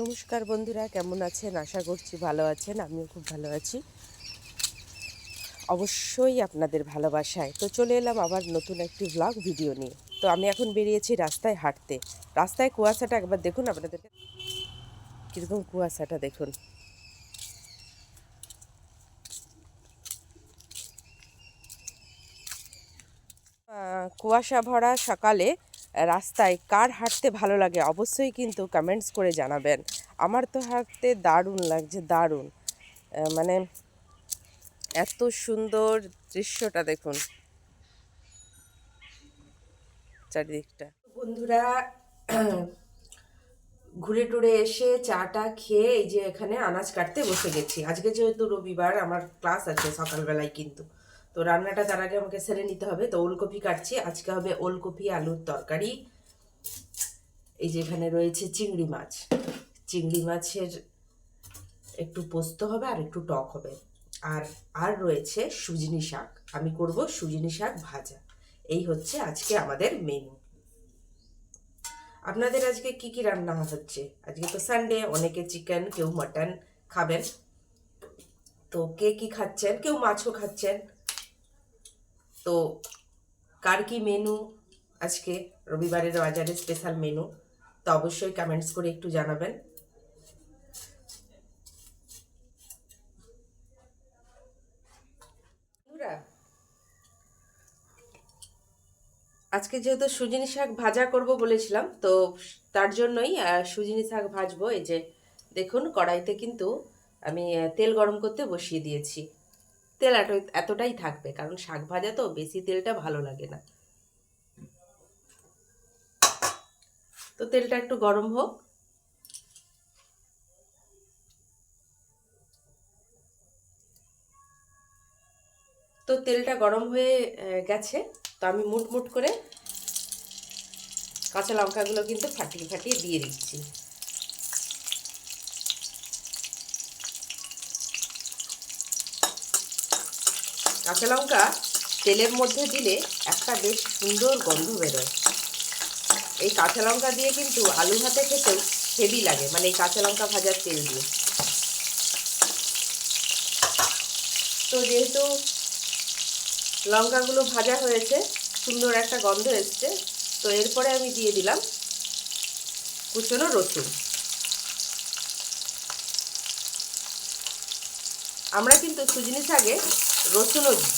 নমস্কার বন্ধুরা, কেমন আছেন? আশা করছি ভালো আছেন, আমিও খুব ভালো আছি। অবশ্যই আপনাদের ভালোবাসায়। তো চলে এলাম আবার নতুন একটি ব্লগ ভিডিও নিয়ে। তো আমি এখন বেরিয়েছি রাস্তায় হাঁটতে। রাস্তায় কুয়াশাটা একবার দেখুন আপনাদেরকে কীরকম কুয়াশাটা দেখুন। কুয়াশা ভরা সকালে রাস্তায় কার হাঁটতে ভালো লাগে অবশ্যই কিন্তু কমেন্টস করে জানাবেন। আমার তো হাঁটতে দারুণ লাগছে, দারুণ। মানে এত সুন্দর দৃশ্যটা দেখুন। চারিদিকটা। বন্ধুরা, ঘুরে টুরে এসে চাটা খেয়ে এই যে এখানে আনাজ কাটতে বসে গেছি। আজকে যেহেতু রবিবার, আমার ক্লাস আছে সকালবেলায় কিন্তু। তো রান্নাটা তার আগে আমাকে সেরে নিতে হবে। তো ওলকপি কাটছি। আজকে হবে ওলকপি আলুর তরকারি। এই যে এখানে রয়েছে চিংড়ি মাছ। চিংড়ি মাছের একটু পোস্ত হবে আর একটু টক হবে। আর আর রয়েছে সুজনি শাক। আমি করব সুজনি শাক ভাজা। এই হচ্ছে আজকে আমাদের মেনু আপনাদের আজকে কি কি রান্না হচ্ছে? আজকে তো সানডে অনেকে চিকেন কেউ মাটন খাবেন। তো কে কি খাচ্ছেন? কেউ মাছও খাচ্ছেন। তো কার কি মেনু আজকে রবিবারের বাজারে স্পেশাল মেনু তো অবশ্যই কমেন্টস করে একটু জানাবেন। আজকে যেহেতু সুজিনি শাক ভাজা করব বলেছিলাম, তো তার জন্যই সুজিনি শাক ভাজবো। এই যে দেখুন, কড়াইতে কিন্তু আমি তেল গরম করতে বসিয়ে দিয়েছি। তেল এত- এতটাই থাকবে, কারণ শাক ভাজা তো বেশি তেলটা ভালো লাগে না। তো তেলটা একটু গরম হোক। তো তেলটা গরম হয়ে গেছে। তো আমি মুট মুট করে কাঁচা লঙ্কাগুলো কিন্তু ফাটিয়ে ফাটিয়ে দিয়ে দিচ্ছি। কাঁচা লঙ্কা তেলের মধ্যে দিলে একটা বেশ সুন্দর গন্ধ বেরোয়। এই কাঁচা লঙ্কা দিয়ে কিন্তু আলু ভাতে খেতেও হেভি লাগে মানে এই কাঁচা লঙ্কা ভাজার তেল দিয়ে। তো যেহেতু লঙ্কাগুলো ভাজা হয়েছে, সুন্দর একটা গন্ধ এসছে, তো এরপরে আমি দিয়ে দিলাম কুচনো রসুন। আমরা কিন্তু সুজনি শাকে রসুনও দিই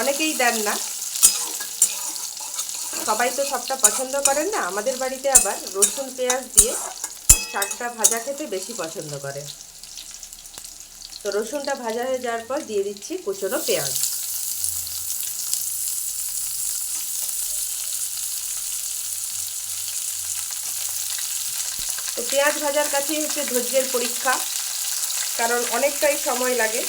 অনেকেই দেন না। সবাই তো সবটা পছন্দ করেন না। আমাদের বাড়িতে আবার রসুন, পেঁয়াজ দিয়ে শাকটা ভাজা খেতে বেশি পছন্দ করে। তো রসুনটা ভাজা হয়ে যাওয়ার পর দিয়ে দিচ্ছি কুচনো পেঁয়াজ। তো পেঁয়াজ ভাজার কাছেই হচ্ছে ধৈর্যের পরীক্ষা। কারণ অনেকটাই সময় লাগে।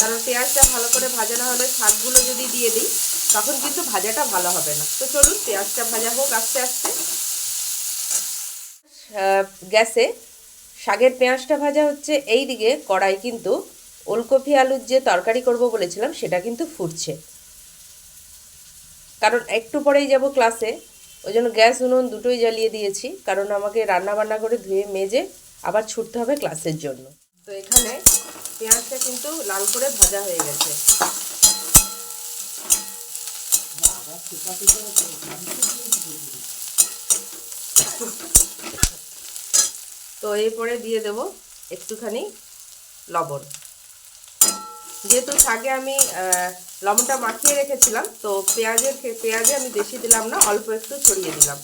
কারণ পেঁয়াজটা ভালো করে ভাজা না হলে শাকগুলো যদি দিয়ে দিই, তখন কিন্তু ভাজাটা ভালো হবে না। তো চলুন পেঁয়াজটা ভাজা হোক আস্তে আস্তে। গ্যাসে শাকের পেঁয়াজটা ভাজা হচ্ছে এই দিকে কড়াই কিন্তু ওলকপি আলুর যে তরকারি করব বলেছিলাম, সেটা কিন্তু ফুটছে। কারণ একটু পরেই যাব ক্লাসে, ওই জন্য গ্যাস উনুন দুটোই জ্বালিয়ে দিয়েছি, কারণ আমাকে রান্না বান্না করে ধুয়ে মেজে আবার ছুটতে হবে ক্লাসের জন্য। তো এখানে পেঁয়াজটা কিন্তু লাল করে ভাজা হয়ে গেছে। তো এরপরে দিয়ে দেব একটুখানি লবণ। যেহেতু শাকে আমি লবণটা মাখিয়ে রেখেছিলাম, তো পেঁয়াজের, পেঁয়াজে আমি বেশি দিলাম না, অল্প একটু ছড়িয়ে দিলাম।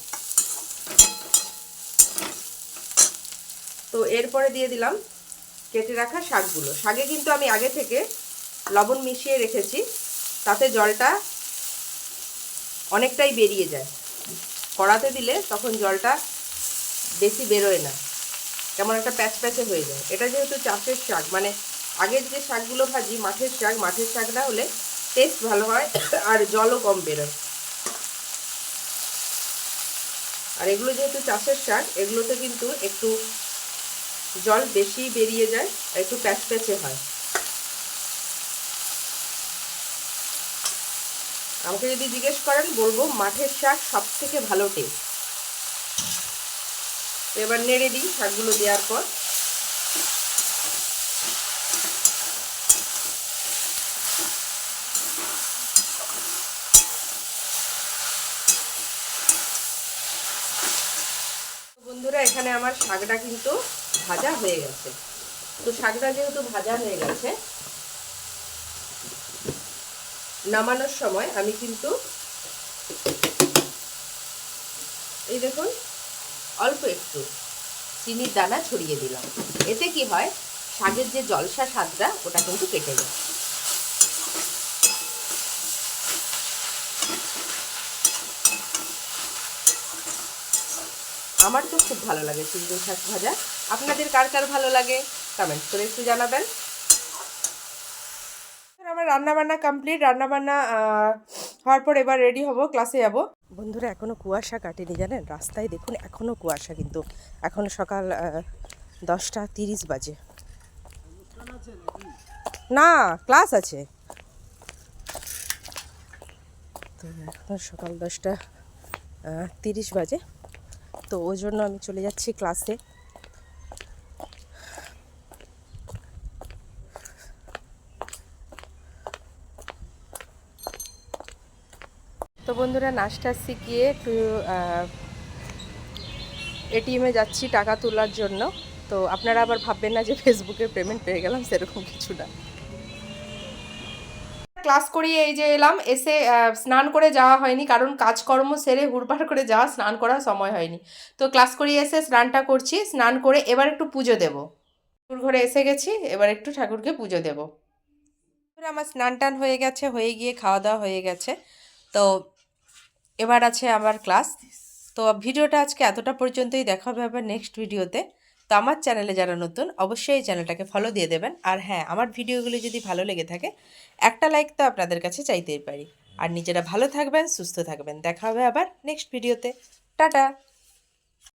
তো এরপরে দিয়ে দিলাম কেটে রাখা শাকগুলো। শাকে কিন্তু আমি আগে থেকে লবণ মিশিয়ে রেখেছি, তাতে জলটা অনেকটাই বেরিয়ে যায়। কড়াতে দিলে তখন জলটা বেশি বেরোয় না, কেমন একটা প্যাচ প্যাচে হয়ে যায়। এটা যেহেতু চাষের শাক মানে আগের যে শাকগুলো ভাজি মাঠের শাক মাঠের শাকটা হলে টেস্ট ভালো হয় আর জলও কম বেরোয়। আর এগুলো যেহেতু চাষের শাক, এগুলোতে কিন্তু একটু জল বেশি বেরিয়ে যায় আর একটু প্যাচ প্যাচে হয়। আমাকে যদি জিজ্ঞেস করেন, বলব মাঠের শাক সব থেকে ভালো টেস্ট এবার নেড়ে দিই শাকগুলো দেওয়ার পর। বন্ধুরা, এখানে আমার শাকটা কিন্তু ভাজা হয়ে গেছে। তো শাকটা যেহেতু ভাজা হয়ে গেছে, নামানোর সময় আমি কিন্তু এই দেখুন, অল্প একটু চিনির দানা ছড়িয়ে দিলাম। এতে কি হয়, শাকের যে জলসা স্বাদটা, ওটা কিন্তু কেটে যায়। আমার তো খুব ভালো লাগে চিংড়ি শাক ভাজা। আপনাদের কার কার ভালো লাগে? কমেন্ট করে একটু জানাবেন। আমার রান্নাবান্না কমপ্লিট রান্নাবান্না হওয়ার পর এবার রেডি হব ক্লাসে যাব। বন্ধুরা, এখনও কুয়াশা কাটেনি জানেন? রাস্তায় দেখুন, এখনও কুয়াশা কিন্তু। এখন সকাল দশটা তিরিশ বাজে। না ক্লাস আছে। তো এখন সকাল দশটা তিরিশ বাজে। তো ওই জন্য আমি চলে যাচ্ছি ক্লাসে বন্ধুরা, নাচটা শিখিয়ে একটু এটিএমে যাচ্ছি টাকা তোলার জন্য। তো আপনারা আবার ভাববেন না যে ফেসবুকে পেমেন্ট পেয়ে গেলাম, সেরকম কিছু না। ক্লাস করিয়ে এই যে এলাম, এসে স্নান করে যাওয়া হয়নি, কারণ কাজকর্ম সেরে হুড়পাড় করে যাওয়া, স্নান করার সময় হয়নি। তো ক্লাস করিয়ে এসে স্নানটা করছি, স্নান করে এবার একটু পুজো দেব। ঠাকুর ঘরে এসে গেছি, এবার একটু ঠাকুরকে পুজো দেব। আমার স্নান টান হয়ে গেছে, হয়ে গিয়ে খাওয়া দাওয়া হয়ে গেছে। তো এবার আছে আমার ক্লাস। তো ভিডিওটা আজকে এতটা পর্যন্তই। দেখা হবে আবার নেক্সট ভিডিওতে। তো আমার চ্যানেলে যারা নতুন, অবশ্যই এই চ্যানেলটাকে ফলো দিয়ে দেবেন। আর হ্যাঁ আমার ভিডিওগুলো যদি ভালো লেগে থাকে, একটা লাইক তো আপনাদের কাছে চাইতেই পারি। আর নিজেরা ভালো থাকবেন, সুস্থ থাকবেন। দেখা হবে আবার নেক্সট ভিডিওতে। টাটা!